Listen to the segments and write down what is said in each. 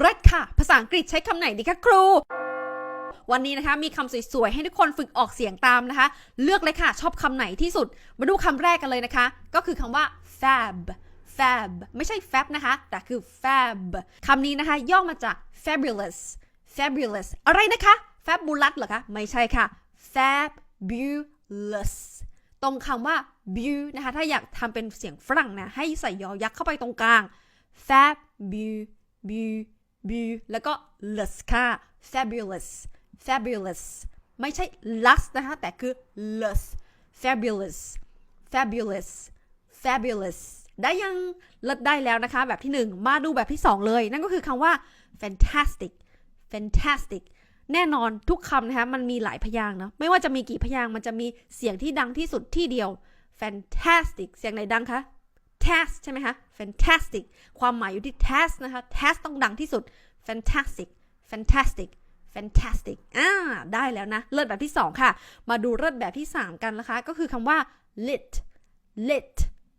เรัดค่ะ ภาษาอังกฤษใช้คำไหนดีคะครู วันนี้นะคะมีคำสวยๆ ให้ทุกคนฝึกออกเสียงตามนะคะ เลือกเลยค่ะ ชอบคำไหนที่สุด มาดูคำแรกกันเลยนะคะ ก็คือคำว่า fab fab ไม่ใช่ fab นะคะ แต่คือ fab คำนี้นะคะ ย่อมาจาก fabulous fabulous อะไรนะคะ fabulous เหรอคะ ไม่ใช่ค่ะ fabulous ตรงคำว่า bu นะคะ ถ้าอยากทำเป็นเสียงฝรั่งนะ ให้ใส่ยอยักษ์เข้าไปตรงกลาง fab bu bu bu แล้วก็ less ค่ะ fabulous fabulous ไม่ใช่ less นะคะ แต่คือ less fabulous fabulous fabulous ได้ยังเลิศได้แล้วนะคะ แบบที่หนึ่งมาดูแบบที่สองเลย นั่นก็คือคำว่า fantastic fantastic แน่นอนทุกคำนะคะมันมีหลายพยางค์เนาะไม่ว่าจะมีกี่พยางค์มันจะมีเสียงที่ดังที่สุดที่เดียว fantastic เสียงไหนดังคะ test ใช่ไหมคะ fantastic ความหมายอยู่ที่ test นะคะ test ต้องดังที่สุด fantastic fantastic fantastic อ่า ได้แล้วนะ เลิศแบบที่ 2 ค่ะ มาดูเลิศแบบที่ 3 กันนะคะ ก็คือคำว่า lit lit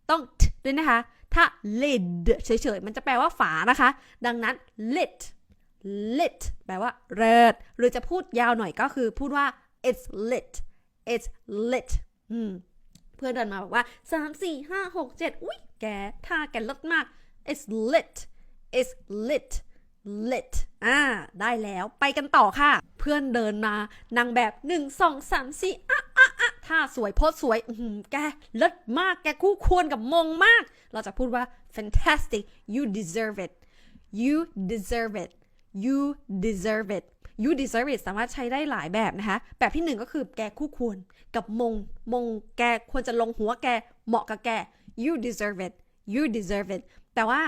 ต้อง t ด้วยนะคะ ถ้า lid เฉยๆ มันจะแปลว่าฝานะคะ ดังนั้น lit lit แปลว่าเลิศหรือจะพูดยาวหน่อยก็คือพูดว่า it's lit it's lit อืม เพื่อนเดินมาบอกว่า 3 4 5 6 7 อุ้ยแกท่าแกลดมาก it's lit it's lit lit อ่า ได้แล้ว ไปกันต่อค่ะ เพื่อนเดินมานางแบบ 1 2 3 4อะอะอะท่าสวยโพสสวย อือหือแกเลิศมาก แกคู่ควรกับมงมาก เราจะพูดว่า fantastic you deserve it you deserve it you deserve it you deserve it สามารถใช้ได้หลายแบบนะคะ แบบที่หนึ่งก็คือแกคู่ควรกับมง มงแกควรจะลงหัวแก เหมาะกับแก you deserve it you deserve it แต่ว่า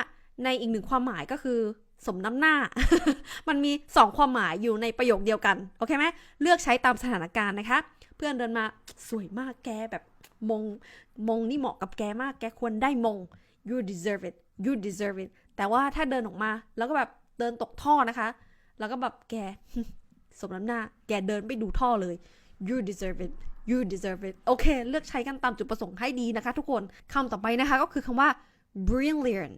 ในอีกหนึ่งความหมายก็คือ สมน้ำหน้า มันมีสองความหมายอยู่ในประโยคเดียวกัน โอเคไหมเลือกใช้ตามสถานการณ์นะคะ เพื่อนเดินมาสวยมากแกแบบมง มงนี่เหมาะกับแกมาก แกควรได้มง you deserve it you deserve it แต่ว่าถ้าเดินออกมา แล้วก็แบบเดินตกท่อนะคะ แล้วก็แบบแกสมน้ำหน้า แกเดินไปดูท่อเลย you deserve it you deserve it โอเค เลือกใช้กันตามจุดประสงค์ให้ดีนะคะทุกคน คำต่อไปนะคะก็คือคำว่า brilliant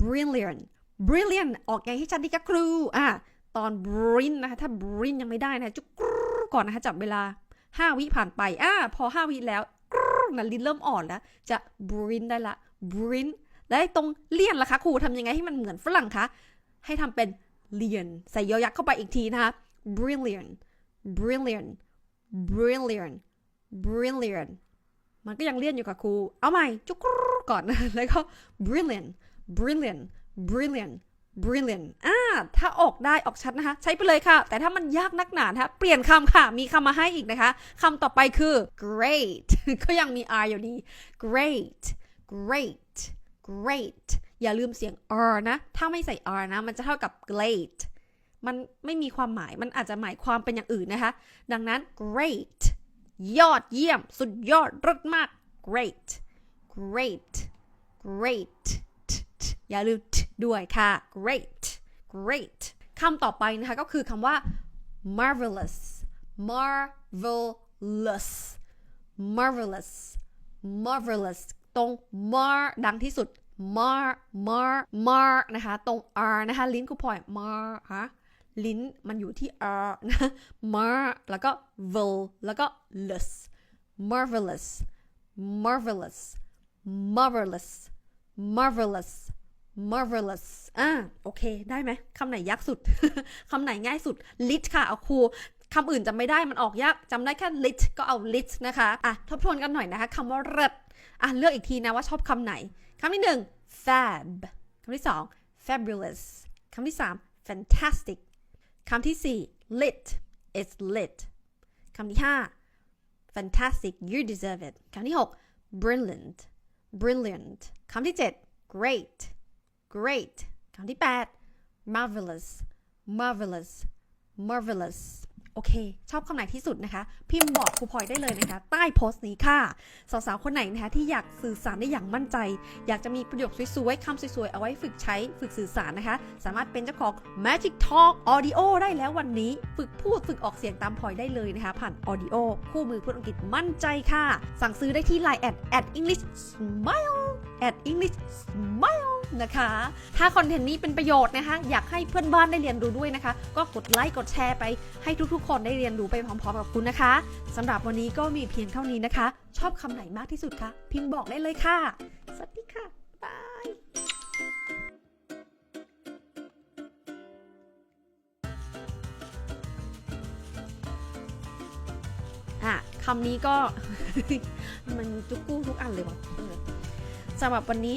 brilliant brilliant ออกไงให้ชัดดีคะครูอะตอน brin นะคะ ถ้า brin ยังไม่ได้นะจุกก่อนนะคะจับเวลา 5 วิผ่านไปอะพอ 5 วิแล้วกรูนะลิ้นเริ่มอ่อนแล้ว จะ brin ได้ละ brin แล้วไอ้ตรงเลี่ยนล่ะคะครูทำยังไงให้มันเหมือนฝรั่งคะให้ทำเป็นเลียน ใส่ยอยักษ์เข้าไปอีกทีนะคะ brilliant brilliant brilliant brilliant มันก็ยังเลี่ยนอยู่กับครู เอาใหม่จุกก่อนแล้วก็ brilliant brilliant brilliant brilliant อ่า ถ้าออกได้ออกชัดนะคะ ใช้ไปเลยค่ะ แต่ถ้ามันยากนักหนานะคะ เปลี่ยนคำค่ะ มีคำมาให้อีกนะคะ คำต่อไปคือ great ก็ยังมี r อยู่ดี great great great อย่าลืมเสียง r นะ ถ้าไม่ใส่ r นะ มันจะเท่ากับ great มันไม่มีความหมาย มันอาจจะหมายความเป็นอย่างอื่นนะคะ ดังนั้น great ยอดเยี่ยม สุดยอดรสมาก great great great อย่าลืม ด้วยค่ะ great great คำต่อไปนะคะก็คือคำว่า marvelous marvelous marvelous marvelous ตรง mar ดังที่สุด mar mar mar นะคะ ตรง r นะคะ ลิ้นกูพลอย mar ฮะลิ้นมันอยู่ที่ r นะ mar แล้วก็ vil แล้วก็ less marvelous marvelous marvelous marvelous marvelous อ่าโอเค ได้ไหมคำไหนยากสุด คำไหนง่ายสุด lit ค่ะ เอาครูคำอื่นจำไม่ได้มันออกยากจำได้แค่ lit ก็เอา lit นะคะ อะ ทบทวนกันหน่อยนะคะคำว่าเลิศอะ เลือกอีกทีนะว่าชอบคำไหนคำที่หนึ่ง fab คำที่สอง fabulous คำที่สาม fantastic คำที่สี่ lit it's lit คำที่ห้า fantastic you deserve it คำที่หก brilliant brilliant คำที่เจ็ด great great คำที่ 8 marvelous marvelous marvelous โอเค ชอบคำไหนที่สุดนะคะ พิมพ์บอกครูพลอยได้เลยนะคะ ใต้โพสต์นี้ค่ะ สาวๆ คนไหนนะคะที่อยากสื่อสารได้อย่างมั่นใจ อยากจะมีประโยคสวยๆคำสวยๆ เอาไว้ฝึกใช้ฝึกสื่อสารนะคะ สามารถเป็นเจ้าของ Magic Talk Audio ได้แล้ววันนี้ ฝึกพูดฝึกออกเสียงตามพลอยได้เลยนะคะ ผ่าน Audio คู่มือพูดอังกฤษมั่นใจค่ะ สั่งซื้อได้ที่ Line at at English Smile at English Smile นะคะ ถ้าคอนเทนต์นี้เป็นประโยชน์นะคะ อยากให้เพื่อนบ้านได้เรียนรู้ด้วยนะคะ ก็กดไลค์กดแชร์ไปให้ทุกๆ คนได้เรียนรู้ไปพร้อมๆกับคุณนะคะสำหรับวันนี้ก็มีเพียงเท่านี้นะคะ ชอบคำไหนมากที่สุดคะพิมพ์บอกได้เลยค่ะ สวัสดีค่ะบายอะคำนี้ก็ มันจุกกู้ทุกอันเลยวะสำหรับวันนี้